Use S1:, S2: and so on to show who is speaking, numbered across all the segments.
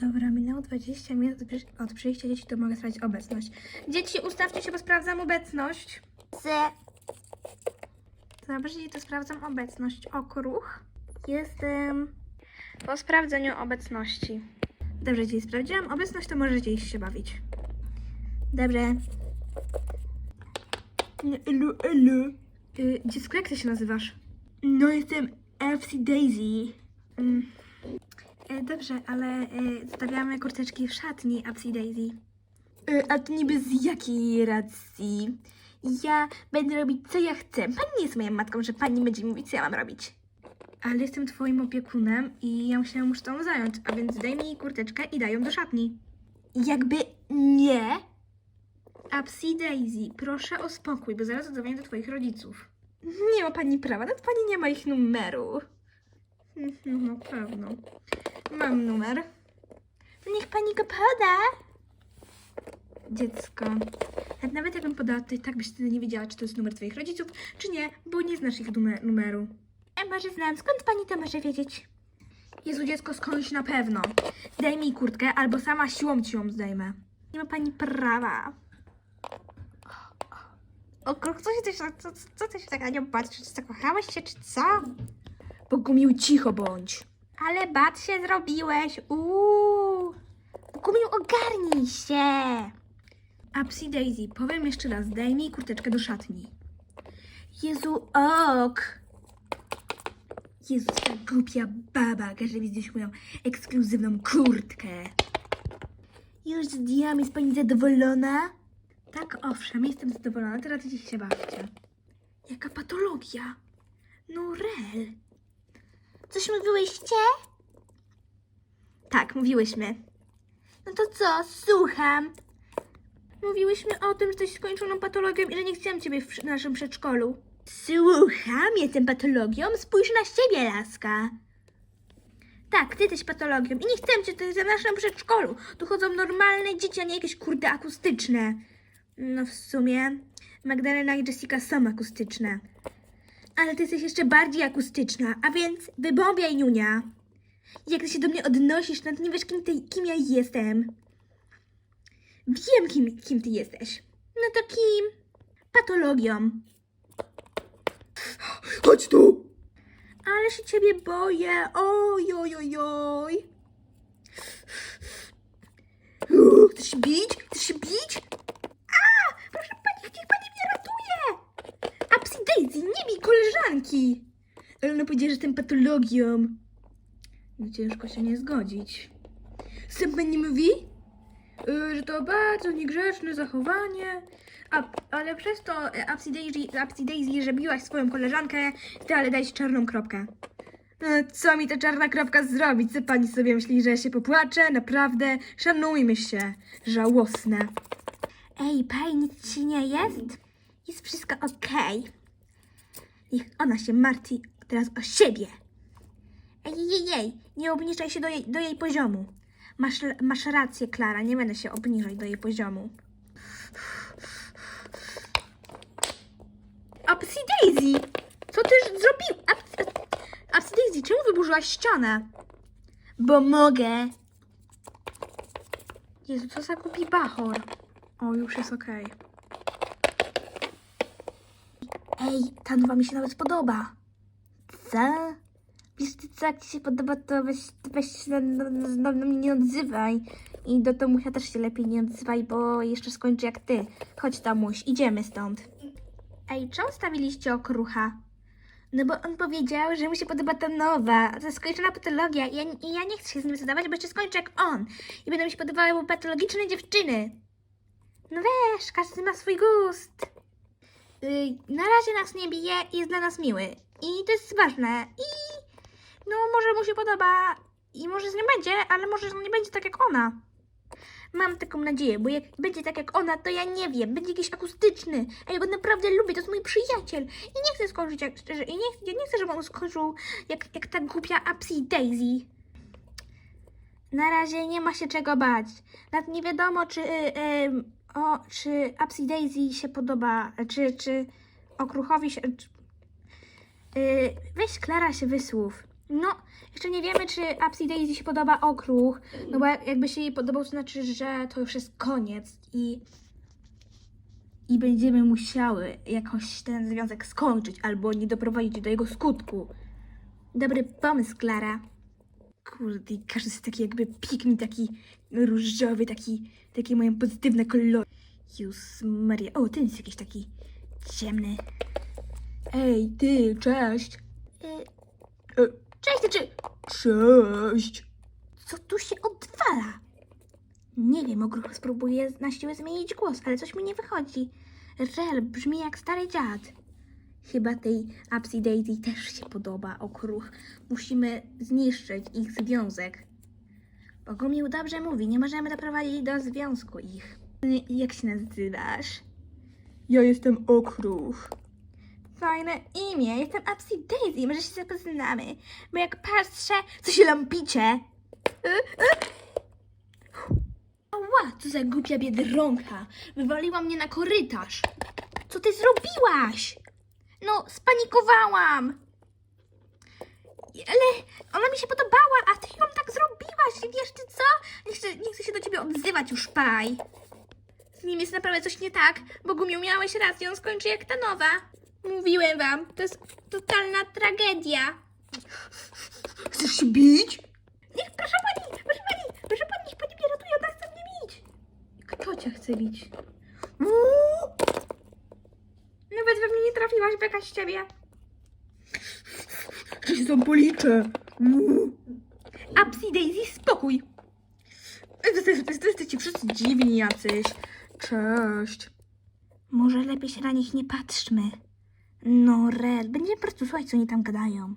S1: Dobra, minęło 20 minut od przy- od przyjścia dzieci, to mogę sprawdzić obecność. Dzieci, ustawcie się, bo sprawdzam obecność.
S2: C.
S1: Dobrze, dzieci, to sprawdzam obecność. Okruch. Jestem po sprawdzeniu obecności. Dobrze, dzieci, sprawdziłam obecność, to możecie iść się bawić. Dobrze. Elu, elu. Y, dziecko, jak ty się nazywasz? No, jestem FC Daisy. Mm. E, Dobrze, ale e, stawiamy kurteczki w szatni Upsy Daisy. E, A to niby z jakiej racji? Ja będę robić co ja chcę. Pani nie jest moją matką, że pani będzie mi mówić, co ja mam robić. Ale jestem twoim opiekunem i ja się muszę tą zająć, a więc daj mi kurteczkę i daj ją do szatni. Jakby nie. Upsy Daisy, proszę o spokój, bo zaraz zadzwonię do twoich rodziców. Nie ma pani prawa, nawet pani nie ma ich numeru. No na pewno. Mam numer. Niech pani go poda. Dziecko. A Nawet jakbym podała, to i tak byś wtedy nie wiedziała, czy to jest numer twoich rodziców, czy nie, bo nie znasz ich numer numeru. E, może znam. Skąd pani to może wiedzieć? Jezu, dziecko, skądś na pewno. Daj mi kurtkę, albo sama siłą ci ją zdejmę. Nie ma pani prawa. O, co się też, co, co ty się tak na nią patrzysz? Zakochałeś się, czy co? Bogumił, cicho bądź. Ale bat się zrobiłeś, uuu. Bogumił, ogarnij się. Upsy Daisy, powiem jeszcze raz, daj mi kurteczkę do szatni. Jezu, ok. Jezu, ta głupia baba każe mi zdjąć moją ekskluzywną kurtkę. Już zdjęłam, jest pani zadowolona? Tak, owszem, jestem zadowolona, teraz dziś się bawcie. Jaka patologia. No, rel. Coś mówiłyście? Tak, mówiłyśmy. No to co, słucham. Mówiłyśmy o tym, że jesteś skończoną patologią i że nie chciałam ciebie w naszym przedszkolu. Słucham, jestem patologią? Spójrz na siebie, laska. Tak, ty jesteś patologią i nie chcę cię tutaj w naszym przedszkolu. Tu chodzą normalne dzieci, a nie jakieś kurde akustyczne. No w sumie Magdalena i Jessica są akustyczne. Ale ty jesteś jeszcze bardziej akustyczna, a więc wybombiaj, Niunia. Jak ty się do mnie odnosisz, no to nie wiesz, kim, ty, kim ja jestem. Wiem, kim, kim ty jesteś. No to kim? Patologią.
S3: Chodź tu!
S1: Ale się ciebie boję. Oj, oj, oj, oj.
S3: Chcesz się bić? Chcesz się bić?
S1: A, proszę pani, niech pani mnie ratuje. Upsy Daisy, nie bij Ale ona powiedziała, że jestem patologią. No ciężko się nie zgodzić. Sam pani mówi, y, że to bardzo niegrzeczne zachowanie. A, ale przez to Upsy Daisy, Upsy Daisy, że biłaś swoją koleżankę, ty ale daj czarną kropkę. No, co mi ta czarna kropka zrobić? Co pani sobie myśli, że się popłaczę? Naprawdę, szanujmy się. Żałosne. Ej, Paj, nic ci nie jest? Jest wszystko okej. Niech ona się martwi teraz o siebie. Ej, jej, jej, nie obniżaj się do jej, do jej poziomu. Masz, masz rację, Klara, nie będę się obniżać do jej poziomu. Upsy Daisy! Co ty zrobił? Ups- Upsy Daisy, czemu wyburzyłaś ścianę? Bo mogę. Jezu, co za głupi bachor. O, już jest okej. Ej, ta nowa mi się nawet podoba. Co? Wiesz ty co, jak ci się podoba, to weź, weź się na, na, na, na mnie nie odzywaj. I do Tomusia też się lepiej nie odzywaj, bo jeszcze skończy jak ty. Chodź Tomuś, idziemy stąd. Ej, czemu stawiliście okrucha? No bo on powiedział, że mu się podoba ta nowa, ta skończona patologia i ja, i ja nie chcę się z nim zadawać, bo jeszcze skończę jak on. I będą mi się podobały patologiczne dziewczyny. No wiesz, każdy ma swój gust. Yy, na razie nas nie bije i jest dla nas miły. I to jest ważne. I no może mu się podoba i może z nim będzie, ale może nie będzie tak jak ona. Mam taką nadzieję, bo jak będzie tak jak ona, to ja nie wiem, będzie jakiś akustyczny. A ja go naprawdę lubię, to jest mój przyjaciel. I nie chcę skończyć jak szczerze, i nie, ja nie chcę, żeby on skończył jak, jak ta głupia Upsy Daisy. Na razie nie ma się czego bać. Nawet nie wiadomo, czy, y, y, o, czy Upsy Daisy się podoba, czy, czy Okruchowi się... Czy, y, weź Klara się wysłów. No, jeszcze nie wiemy, czy Upsy Daisy się podoba okruch. No bo jak- jakby się jej podobał, to znaczy, że to już jest koniec i. I będziemy musiały jakoś ten związek skończyć albo nie doprowadzić do jego skutku. Dobry pomysł, Klara. Kurde, każdy jest taki jakby pikmi, taki różowy, taki, takie mają pozytywne kolory. Jus Maria. O, ten jest jakiś taki ciemny.
S3: Ej, ty, cześć.
S1: Y,
S3: E,
S1: Cześć, ty czy...
S3: cześć.
S1: Co tu się odwala? Nie wiem, ogród spróbuję na siłę zmienić głos, ale coś mi nie wychodzi. Rel brzmi jak stary dziad. Chyba tej Upsy Daisy też się podoba okruch. Musimy zniszczyć ich związek. Bogumił dobrze mówi, nie możemy doprowadzić do związku ich. Jak się nazywasz?
S3: Ja jestem okruch.
S1: Fajne imię, jestem Upsy Daisy, może się zapoznamy. Bo jak patrzę, co się lampicie? Y, y. Ała, co za głupia biedronka. Wywaliła mnie na korytarz. Co ty zrobiłaś? No, spanikowałam. Ale ona mi się podobała, a ty ją tak zrobiłaś. I Wiesz ty co? Nie chcę, nie chcę się do ciebie odzywać już, Paj. Z nim jest naprawdę coś nie tak, bo Gumiu miałeś rację, on skończy jak ta nowa. Mówiłem wam, to jest totalna tragedia.
S3: Chcesz się bić?
S1: Niech, proszę pani, proszę pani, proszę pani, niech pani mnie ratuje, ona chce mnie bić. Kto cię chce bić?
S3: Uuu.
S1: Nawet we mnie nie trafiłaś, beka z ciebie.
S3: Się tam policzę. Uuu.
S1: Upsy Daisy, spokój.
S3: Jesteście wszyscy dziwni jacyś. Cześć.
S1: Może lepiej się na nich nie patrzmy. No, Red, będziemy po prostu słuchać, co oni tam gadają.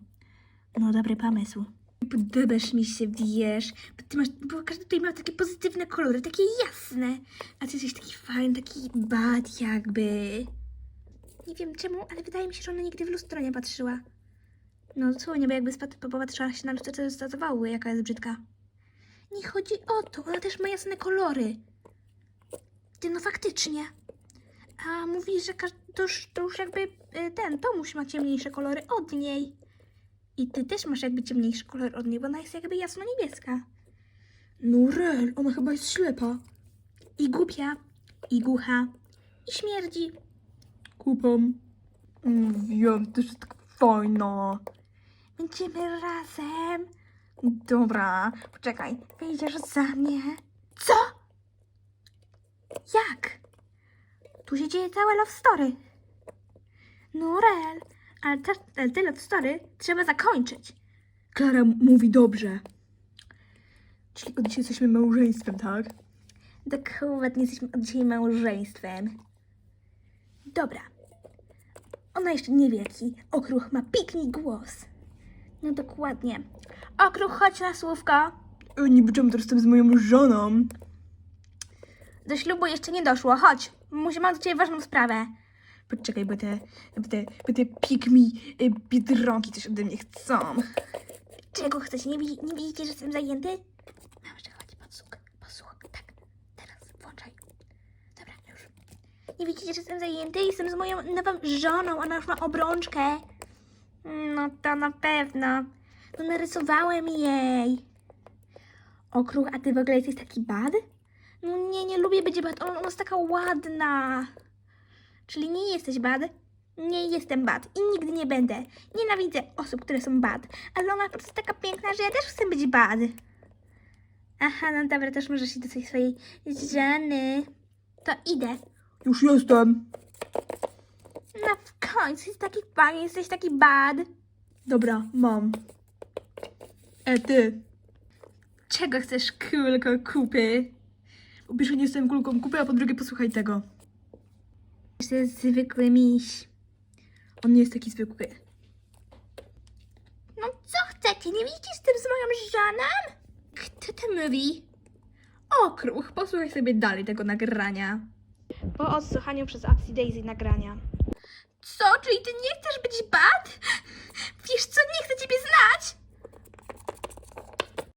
S1: No, dobry pomysł. Podobasz mi się, wiesz, bo ty masz, bo każdy tutaj ma takie pozytywne kolory, takie jasne. A ty jesteś taki fajny, taki bad jakby. Nie wiem czemu, ale wydaje mi się, że ona nigdy w lustro nie patrzyła. No dosłownie, bo jakby popatrzyła się na lustro, to zdawały, jaka jest brzydka. Nie chodzi o to, ona też ma jasne kolory. Ty, no faktycznie. A mówi, że to już, to już jakby y, ten Tomuś ma ciemniejsze kolory od niej. I ty też masz jakby ciemniejszy kolor od niej, bo ona jest jakby jasno-niebieska.
S3: No Rel, ona chyba jest ślepa.
S1: I głupia, i głucha, i śmierdzi.
S3: Kupam. Wiem, też jest tak fajna.
S1: Będziemy razem.
S3: Dobra.
S1: Poczekaj, wyjdziesz za mnie. Co? Jak? Tu się dzieje całe love story. No rel, ale te, te, te love story trzeba zakończyć.
S3: Klara mówi dobrze. Czyli od dzisiaj jesteśmy małżeństwem, tak?
S1: Dokładnie jesteśmy od dzisiaj małżeństwem. Dobra. Ona jeszcze nie wie, jaki okruch ma pikni głos. No dokładnie. Okruch, chodź na słówko.
S3: E, Niby czemu teraz jestem z moją żoną?
S1: Do ślubu jeszcze nie doszło. Chodź. Muszę, mam do ciebie ważną sprawę.
S3: Poczekaj, bo te, bo te, bo te pikmi y, biedronki coś ode mnie chcą.
S1: Czego chcesz? Nie, nie widzicie, że jestem zajęty? Dobrze, chodź, podsłuch. Posłuch. Tak. Teraz włączaj. Dobra, już. Nie widzicie, że jestem zajęty? Jestem z moją nową żoną. Ona już ma obrączkę. No to na pewno. No narysowałem jej. Okruch, a ty w ogóle jesteś taki bad? No nie, nie lubię być bad. Ona, jest taka ładna. Czyli nie jesteś bad? Nie jestem bad i nigdy nie będę. Nienawidzę osób, które są bad. Ale ona prostu taka piękna, że ja też chcę być bad. Aha, no dobra, też możesz iść do tej swojej żony. To idę.
S3: Już jestem.
S1: No w końcu, jesteś taki fajny, jesteś taki bad.
S3: Dobra, mam. E, ty.
S1: Czego chcesz, kulko kupy?
S3: Po pierwsze nie jestem kulką kupy, a po drugie posłuchaj tego.
S1: To jest zwykły miś.
S3: On nie jest taki zwykły.
S1: No co chcecie? Nie widzicie z tym z moją żoną? Kto to mówi?
S3: Okruch, posłuchaj sobie dalej tego nagrania.
S1: Po odsłuchaniu przez Upsy Daisy nagrania. Co? Czyli ty nie chcesz być bad? Wiesz co, nie chcę ciebie znać!